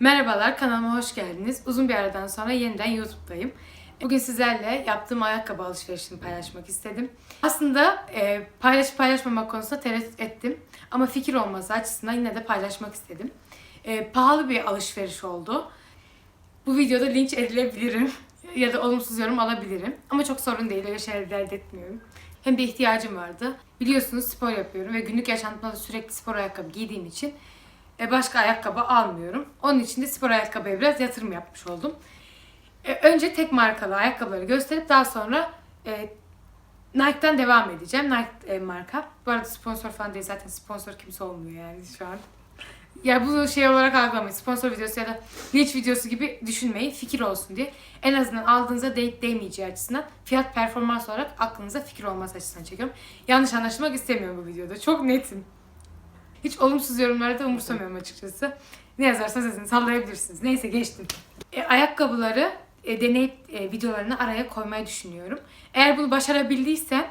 Merhabalar, kanalıma hoş geldiniz. Uzun bir aradan sonra yeniden YouTube'dayım. Bugün sizlerle yaptığım ayakkabı alışverişini paylaşmak istedim. Aslında e, paylaşıp paylaşmamak konusunda tereddüt ettim. Ama fikir olması açısından yine de paylaşmak istedim. E, pahalı bir alışveriş oldu. Bu videoda linç edilebilirim ya da olumsuz yorum alabilirim. Ama çok sorun değil, öyle şeyler dert etmiyorum. Hem de ihtiyacım vardı. Biliyorsunuz spor yapıyorum ve günlük yaşantımda da sürekli spor ayakkabı giydiğim için e, başka ayakkabı almıyorum. Onun için de spor ayakkabıya biraz yatırım yapmış oldum. E, Önce tek markalı ayakkabıları gösterip daha sonra e, Nike'dan devam edeceğim. Nike e, marka. Bu arada sponsor falan değil. Zaten sponsor kimse olmuyor yani şu an. Ya bunu şey olarak algılamayın. Sponsor videosu ya da linç videosu gibi düşünmeyin. Fikir olsun diye. En azından aldığınızda değip değmeyeceği açısından fiyat performans olarak aklınıza fikir olması açısından çekiyorum. Yanlış anlaşılmak istemiyorum bu videoda. Çok netim. Hiç olumsuz yorumları da umursamıyorum açıkçası. Ne yazarsanız yazın sallayabilirsiniz. Neyse geçtim. E, ayakkabıları e, deneyip e, videolarını araya koymayı düşünüyorum. Eğer bunu başarabildiysem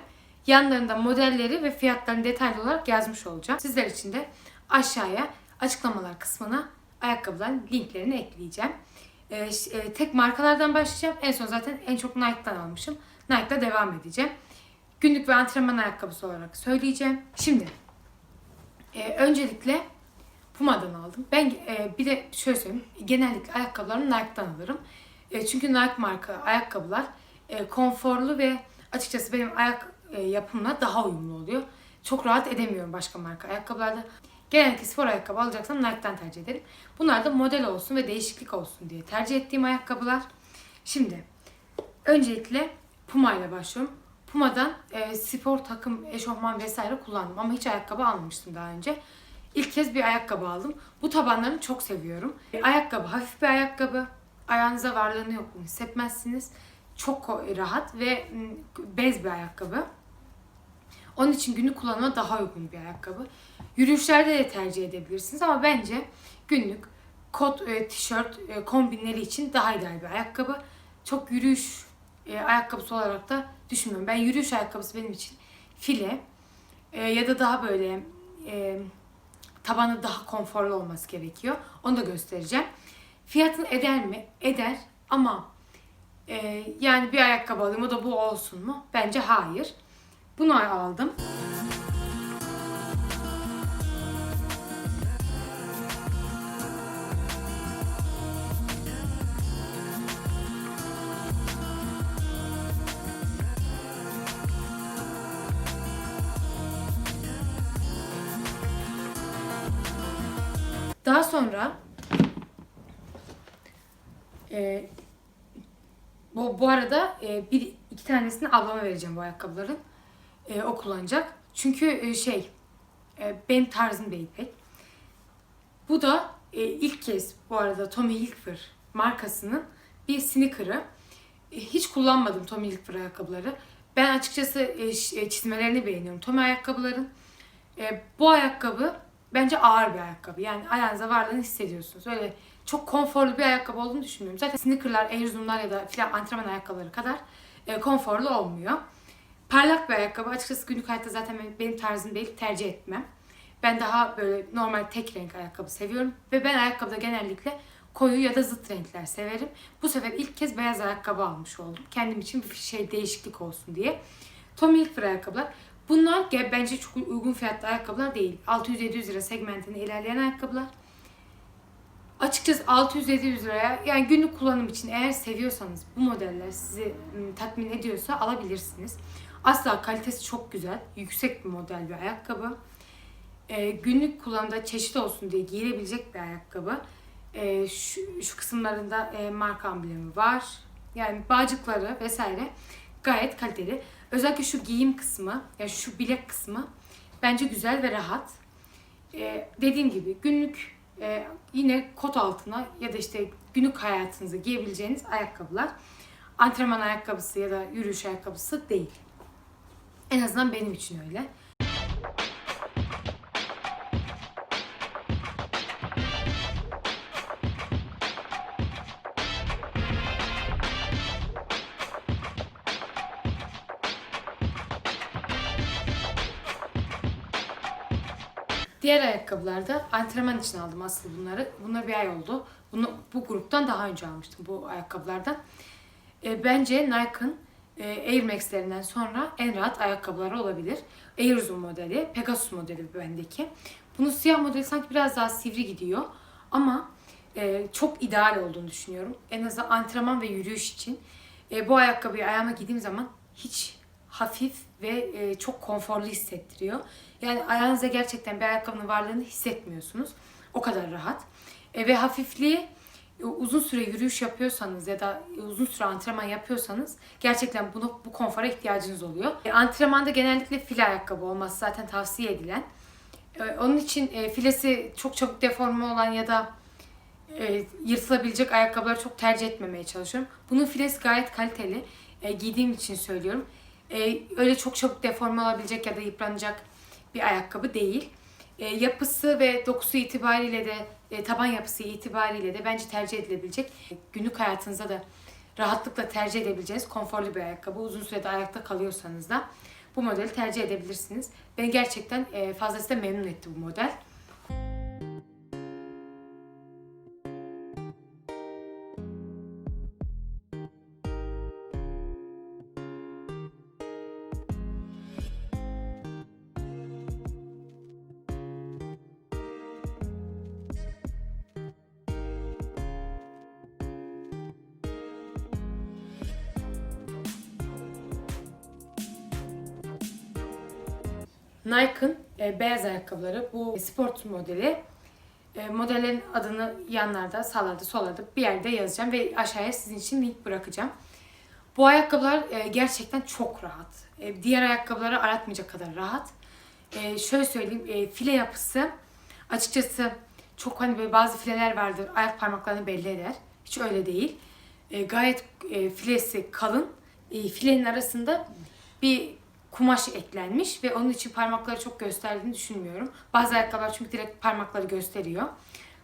yanlarında modelleri ve fiyatlarını detaylı olarak yazmış olacağım. Sizler için de aşağıya açıklamalar kısmına ayakkabıların linklerini ekleyeceğim. E, e, tek markalardan başlayacağım. En son zaten en çok Nike'dan almışım. Nike'da devam edeceğim. Günlük ve antrenman ayakkabısı olarak söyleyeceğim. Şimdi ee, öncelikle Puma'dan aldım. Ben e, bir de şöyle söyleyeyim. Genellikle ayakkabılarımı Nike'dan alırım. E, çünkü Nike marka ayakkabılar e, konforlu ve açıkçası benim ayak e, yapımla daha uyumlu oluyor. Çok rahat edemiyorum başka marka ayakkabılarda. Genellikle spor ayakkabı alacaksam Nike'dan tercih ederim. Bunlar da model olsun ve değişiklik olsun diye tercih ettiğim ayakkabılar. Şimdi öncelikle Puma ile başlıyorum. Puma'dan e, spor takım, eşofman vesaire kullandım ama hiç ayakkabı almamıştım daha önce. İlk kez bir ayakkabı aldım. Bu tabanlarını çok seviyorum. E, ayakkabı hafif bir ayakkabı. Ayağınıza varlığını yokluğunu hissetmezsiniz. Çok rahat ve bez bir ayakkabı. Onun için günlük kullanıma daha uygun bir ayakkabı. Yürüyüşlerde de tercih edebilirsiniz ama bence günlük kot, e, tişört e, kombinleri için daha ideal bir ayakkabı. Çok yürüyüş e, ayakkabısı olarak da düşünmüyorum. Ben yürüyüş ayakkabısı benim için file e, ya da daha böyle e, tabanı daha konforlu olması gerekiyor. Onu da göstereceğim. Fiyatın eder mi? Eder ama e, yani bir ayakkabı alayım o da bu olsun mu? Bence hayır. Bunu aldım. Daha sonra e, bu, bu arada e, bir iki tanesini ablama vereceğim bu ayakkabıların. E, o kullanacak. Çünkü e, şey e, benim tarzım değil pek. Bu da e, ilk kez bu arada Tommy Hilfiger markasının bir sneaker'ı. E, hiç kullanmadım Tommy Hilfiger ayakkabıları. Ben açıkçası e, e, çizmelerini beğeniyorum Tommy ayakkabıların. E, bu ayakkabı bence ağır bir ayakkabı. Yani ayağınıza varlığını hissediyorsunuz. Öyle çok konforlu bir ayakkabı olduğunu düşünmüyorum. Zaten sneakerlar, Air Zoom'lar ya da filan antrenman ayakkabıları kadar e, konforlu olmuyor. Parlak bir ayakkabı. Açıkçası günlük hayatta zaten benim, tarzım değil. Tercih etmem. Ben daha böyle normal tek renk ayakkabı seviyorum. Ve ben ayakkabıda genellikle koyu ya da zıt renkler severim. Bu sefer ilk kez beyaz ayakkabı almış oldum. Kendim için bir şey değişiklik olsun diye. Tommy Hilfiger ayakkabılar. Bunlar bence çok uygun fiyatlı ayakkabılar değil. 600-700 lira segmentinde ilerleyen ayakkabılar. Açıkçası 600-700 liraya yani günlük kullanım için eğer seviyorsanız bu modeller sizi ım, tatmin ediyorsa alabilirsiniz. Asla kalitesi çok güzel. Yüksek bir model bir ayakkabı. Ee, günlük kullanımda çeşit olsun diye giyilebilecek bir ayakkabı. Ee, şu, şu kısımlarında e, marka amblemi var. Yani bağcıkları vesaire gayet kaliteli. Özellikle şu giyim kısmı, yani şu bilek kısmı bence güzel ve rahat. Ee, dediğim gibi günlük e, yine kot altına ya da işte günlük hayatınızda giyebileceğiniz ayakkabılar. Antrenman ayakkabısı ya da yürüyüş ayakkabısı değil. En azından benim için öyle. Diğer ayakkabılarda antrenman için aldım asıl bunları. Bunlar bir ay oldu. Bunu bu gruptan daha önce almıştım bu ayakkabılardan. E, bence Nike'ın e, Air Max'lerinden sonra en rahat ayakkabıları olabilir. Air Zoom modeli, Pegasus modeli bendeki. Bunun siyah modeli sanki biraz daha sivri gidiyor. Ama e, çok ideal olduğunu düşünüyorum. En azından antrenman ve yürüyüş için. E, bu ayakkabıyı ayağıma giydiğim zaman hiç hafif ve e, çok konforlu hissettiriyor. Yani ayağınıza gerçekten bir ayakkabının varlığını hissetmiyorsunuz. O kadar rahat. E, ve hafifliği e, uzun süre yürüyüş yapıyorsanız ya da uzun süre antrenman yapıyorsanız gerçekten bunu bu konfora ihtiyacınız oluyor. E, antrenmanda genellikle file ayakkabı olması zaten tavsiye edilen. E, onun için e, filesi çok çabuk deforme olan ya da e, yırtılabilecek ayakkabıları çok tercih etmemeye çalışıyorum. Bunun filesi gayet kaliteli. E, giydiğim için söylüyorum. E, öyle çok çabuk deforme olabilecek ya da yıpranacak bir ayakkabı değil. E, yapısı ve dokusu itibariyle de e, taban yapısı itibariyle de bence tercih edilebilecek. Günlük hayatınızda da rahatlıkla tercih edebileceğiniz konforlu bir ayakkabı. Uzun sürede ayakta kalıyorsanız da bu modeli tercih edebilirsiniz. Beni gerçekten e, fazlasıyla memnun etti bu model. Nike'ın e, beyaz ayakkabıları bu sport modeli. E, modellerin adını yanlarda, sağlarda, sollarda bir yerde yazacağım ve aşağıya sizin için link bırakacağım. Bu ayakkabılar e, gerçekten çok rahat. E, diğer ayakkabıları aratmayacak kadar rahat. E, şöyle söyleyeyim, e, file yapısı açıkçası çok hani böyle bazı fileler vardır, ayak parmaklarını belli eder. Hiç öyle değil. E, gayet e, filesi kalın. E, filenin arasında bir kumaş eklenmiş ve onun için parmakları çok gösterdiğini düşünmüyorum. Bazı ayakkabılar çünkü direkt parmakları gösteriyor.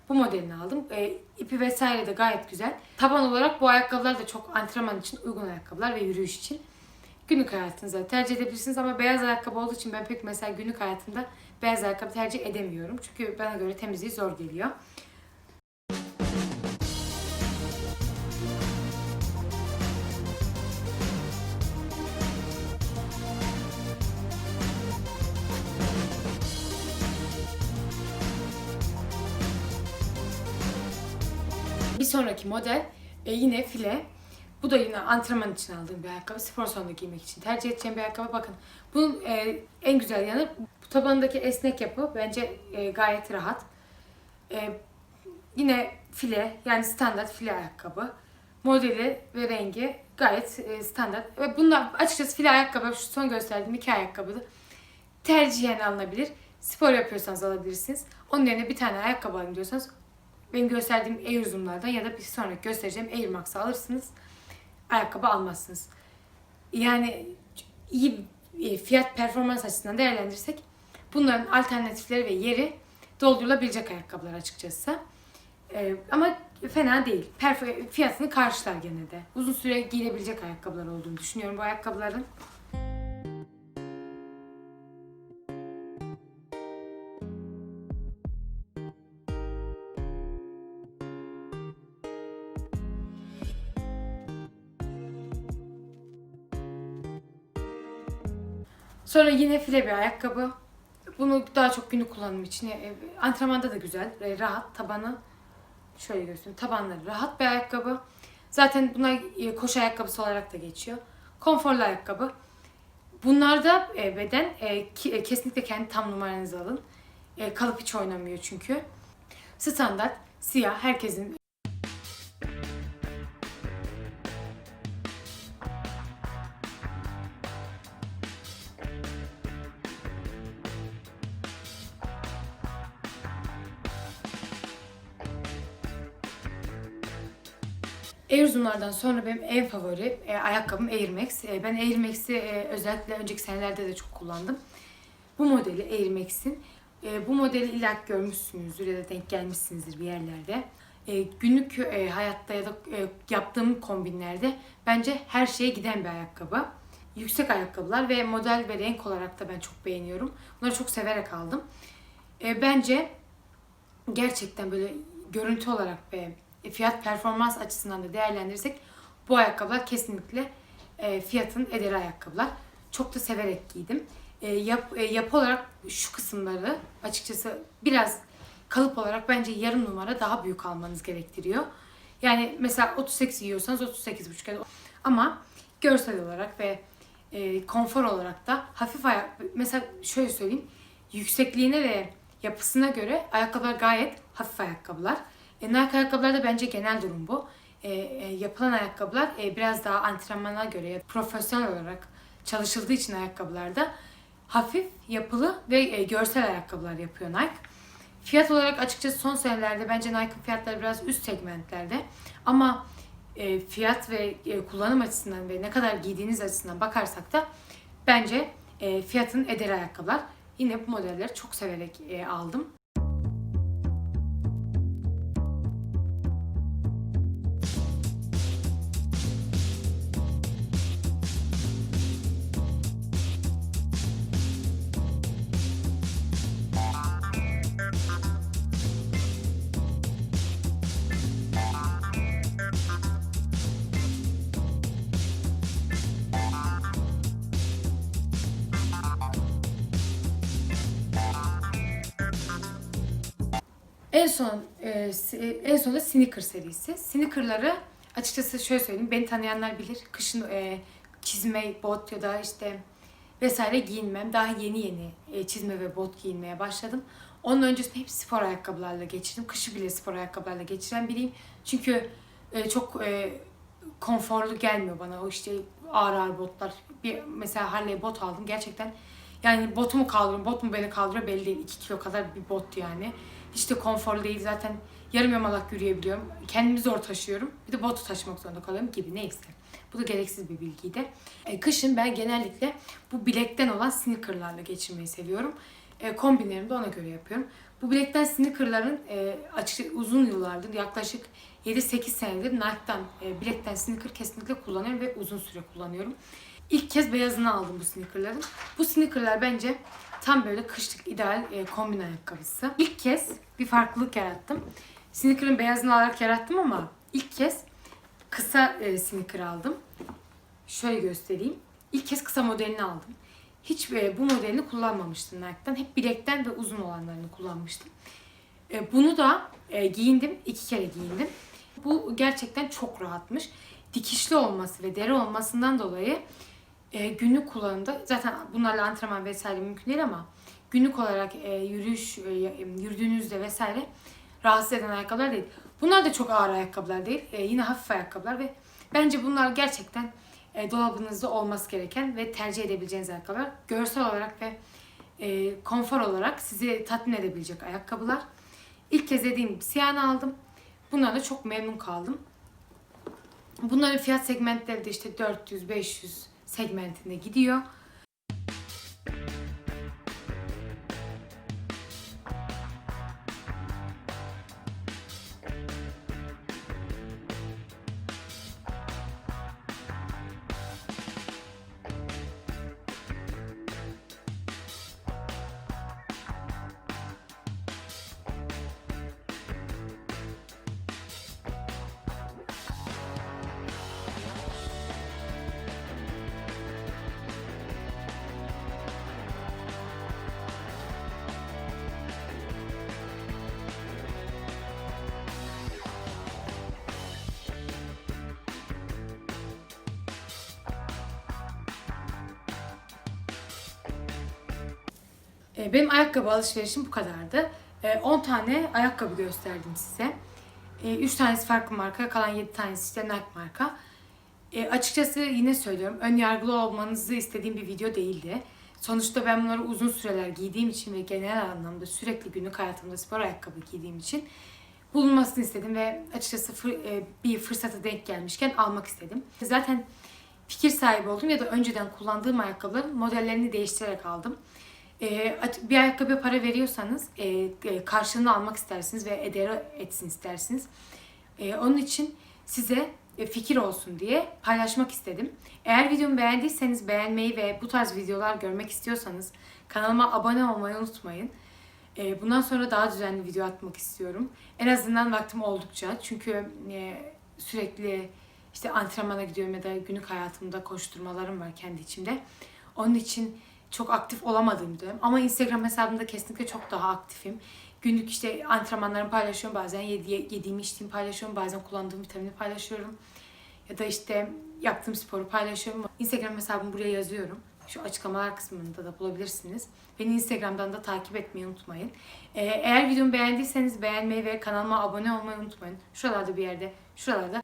Bu modelini aldım. E, ipi vesaire de gayet güzel. Taban olarak bu ayakkabılar da çok antrenman için uygun ayakkabılar ve yürüyüş için. Günlük hayatınıza tercih edebilirsiniz ama beyaz ayakkabı olduğu için ben pek mesela günlük hayatımda beyaz ayakkabı tercih edemiyorum. Çünkü bana göre temizliği zor geliyor. Sonraki model e, yine file. Bu da yine antrenman için aldığım bir ayakkabı. Spor salonunda giymek için tercih edeceğim bir ayakkabı. Bakın bunun e, en güzel yanı bu tabanındaki esnek yapı bence e, gayet rahat. E, yine file yani standart file ayakkabı. Modeli ve rengi gayet e, standart. Ve bunlar açıkçası file ayakkabı şu son gösterdiğim iki ayakkabı tercihen alınabilir. Spor yapıyorsanız alabilirsiniz. Onun yerine bir tane ayakkabı alayım diyorsanız benim gösterdiğim Air Zoom'lardan ya da bir sonraki göstereceğim Air Max'ı alırsınız. Ayakkabı almazsınız. Yani iyi e, fiyat performans açısından değerlendirirsek bunların alternatifleri ve yeri doldurulabilecek ayakkabılar açıkçası. Ee, ama fena değil. Perf- fiyatını karşılar gene de. Uzun süre giyilebilecek ayakkabılar olduğunu düşünüyorum bu ayakkabıların. Sonra yine file bir ayakkabı. Bunu daha çok günlük kullanım için. e, Antrenmanda da güzel, e, rahat. Tabanı şöyle göstereyim. Tabanları rahat bir ayakkabı. Zaten bunlar e, koşu ayakkabısı olarak da geçiyor. Konforlu ayakkabı. Bunlarda beden kesinlikle kendi tam numaranızı alın. Kalıp hiç oynamıyor çünkü. Standart, siyah, herkesin Air Zoom'lardan sonra benim en favori e, ayakkabım Air Max. E, ben Air Max'i e, özellikle önceki senelerde de çok kullandım. Bu modeli Air Max'in. E, bu modeli illa görmüşsünüzdür ya da denk gelmişsinizdir bir yerlerde. E, günlük e, hayatta ya da e, yaptığım kombinlerde bence her şeye giden bir ayakkabı. Yüksek ayakkabılar ve model ve renk olarak da ben çok beğeniyorum. Bunları çok severek aldım. E, bence gerçekten böyle görüntü olarak ve fiyat performans açısından da değerlendirirsek bu ayakkabılar kesinlikle e, fiyatın ederi ayakkabılar. Çok da severek giydim. E, yap, e, yapı olarak şu kısımları açıkçası biraz kalıp olarak bence yarım numara daha büyük almanız gerektiriyor. Yani mesela 38 giyiyorsanız 38,5 yani ama görsel olarak ve e, konfor olarak da hafif ayak mesela şöyle söyleyeyim yüksekliğine ve yapısına göre ayakkabılar gayet hafif ayakkabılar. E, Nike ayakkabılarda bence genel durum bu. E, e, yapılan ayakkabılar e, biraz daha antrenmana göre profesyonel olarak çalışıldığı için ayakkabılarda hafif, yapılı ve e, görsel ayakkabılar yapıyor Nike. Fiyat olarak açıkçası son senelerde bence Nike fiyatları biraz üst segmentlerde. Ama e, fiyat ve e, kullanım açısından ve ne kadar giydiğiniz açısından bakarsak da bence e, fiyatın ederi ayakkabılar. Yine bu modelleri çok severek e, aldım. En son e, en son da Sneaker serisi. Sneaker'ları açıkçası şöyle söyleyeyim. Beni tanıyanlar bilir. Kışın e, çizme, bot ya da işte vesaire giyinmem. Daha yeni yeni e, çizme ve bot giyinmeye başladım. Onun öncesinde hep spor ayakkabılarla geçirdim. Kışı bile spor ayakkabılarla geçiren biriyim. Çünkü e, çok e, konforlu gelmiyor bana o işte ağır ağır botlar. Bir mesela Harley bot aldım. Gerçekten yani botumu kaldırıyor, bot mu beni kaldırıyor belli değil. 2 kilo kadar bir bot yani. Hiç de konforlu değil zaten. Yarım yamalak yürüyebiliyorum. Kendimi zor taşıyorum. Bir de botu taşımak zorunda kalıyorum gibi neyse. Bu da gereksiz bir bilgiydi. E, kışın ben genellikle bu bilekten olan sneakerlarla geçirmeyi seviyorum. E, kombinlerimi de ona göre yapıyorum. Bu bilekten sneakerların e, açık uzun yıllardır yaklaşık 7-8 senedir Nike'dan e, bilekten sneaker kesinlikle kullanıyorum ve uzun süre kullanıyorum. İlk kez beyazını aldım bu sneakerların. Bu sneakerlar bence tam böyle kışlık ideal e, kombin ayakkabısı. İlk kez bir farklılık yarattım. Sneaker'ın beyazını alarak yarattım ama ilk kez kısa e, sneaker aldım. Şöyle göstereyim. İlk kez kısa modelini aldım. Hiç e, bu modelini kullanmamıştım Nike'dan. Hep bilekten ve uzun olanlarını kullanmıştım. E, bunu da e, giyindim. iki kere giyindim. Bu gerçekten çok rahatmış. Dikişli olması ve deri olmasından dolayı e, günlük kullanımda zaten bunlarla antrenman vesaire mümkün değil ama günlük olarak yürüyüş yürüdüğünüzde vesaire rahatsız eden ayakkabılar değil. Bunlar da çok ağır ayakkabılar değil. Yine hafif ayakkabılar ve bence bunlar gerçekten e, dolabınızda olması gereken ve tercih edebileceğiniz ayakkabılar. Görsel olarak ve e, konfor olarak sizi tatmin edebilecek ayakkabılar. İlk kez dediğim gibi siyahını aldım. Bunlarla çok memnun kaldım. Bunların fiyat segmentleri de işte 400-500 segmentinde gidiyor. Benim ayakkabı alışverişim bu kadardı. E, 10 tane ayakkabı gösterdim size. 3 tanesi farklı marka, kalan 7 tanesi işte Nike marka. Açıkçası yine söylüyorum, ön yargılı olmanızı istediğim bir video değildi. Sonuçta ben bunları uzun süreler giydiğim için ve genel anlamda sürekli günlük hayatımda spor ayakkabı giydiğim için bulunmasını istedim ve açıkçası e, bir fırsata denk gelmişken almak istedim. Zaten fikir sahibi oldum ya da önceden kullandığım ayakkabıların modellerini değiştirerek aldım. E, bir ayakkabıya para veriyorsanız e, e, karşılığını almak istersiniz ve ederi etsin istersiniz. E, onun için size e, fikir olsun diye paylaşmak istedim. Eğer videomu beğendiyseniz beğenmeyi ve bu tarz videolar görmek istiyorsanız kanalıma abone olmayı unutmayın. E, bundan sonra daha düzenli video atmak istiyorum. En azından vaktim oldukça. Çünkü e, sürekli işte antrenmana gidiyorum ya da günlük hayatımda koşturmalarım var kendi içimde. Onun için çok aktif olamadığım dönem. Ama Instagram hesabımda kesinlikle çok daha aktifim. Günlük işte antrenmanlarımı paylaşıyorum. Bazen yedi, yediğimi içtiğimi paylaşıyorum. Bazen kullandığım vitamini paylaşıyorum. Ya da işte yaptığım sporu paylaşıyorum. Instagram hesabımı buraya yazıyorum. Şu açıklamalar kısmında da bulabilirsiniz. Beni Instagram'dan da takip etmeyi unutmayın. Ee, eğer videomu beğendiyseniz beğenmeyi ve kanalıma abone olmayı unutmayın. Şuralarda bir yerde, şuralarda